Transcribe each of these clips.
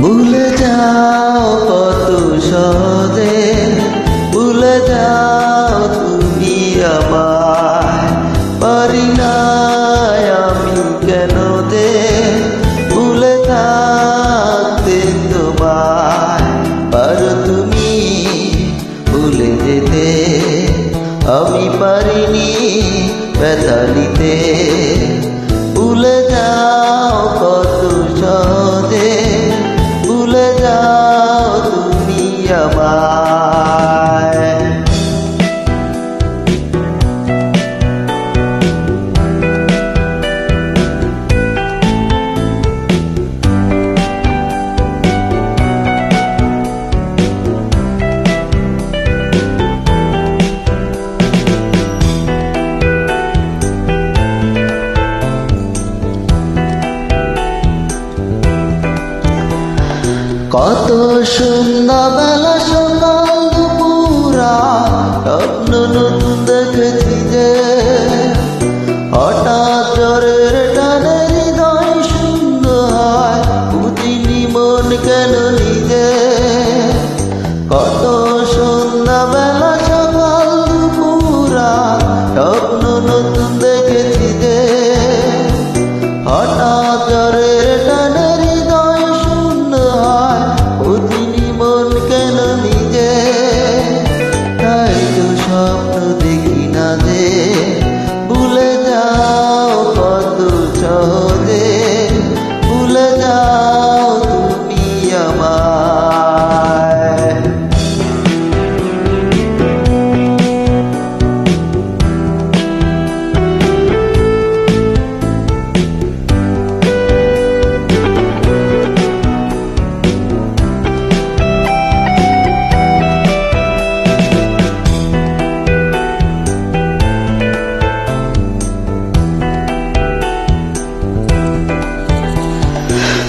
ভুলে যাও কত সহজে, ভুলে যাও তুমি আমার পারি না আমি কেন দে ভুলে থাকতে তোমার তুমি ভুলে যেতে, আমি পারিনি ভুলে যাও কত তুমি কত সুন্দর বেলা সকাল দুপুরা, স্বপ্ন নতুন দেখেছি যে হঠাৎ জ্বরের টানে হৃদয় সুন্দর হয়। বুঝিনি মন কেন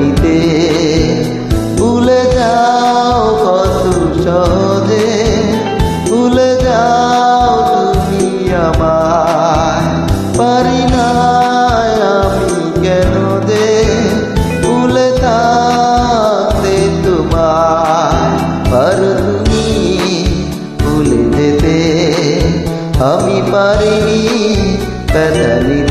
নিতে ভুলে যাও কত সহজে। ভুলে যাও তুমি আমায়। পারি না আমি কেন দে ভুলে থাকতে তোমায়। পার তুমি ভুলে যেতে। আমি পারিনি ব্যথা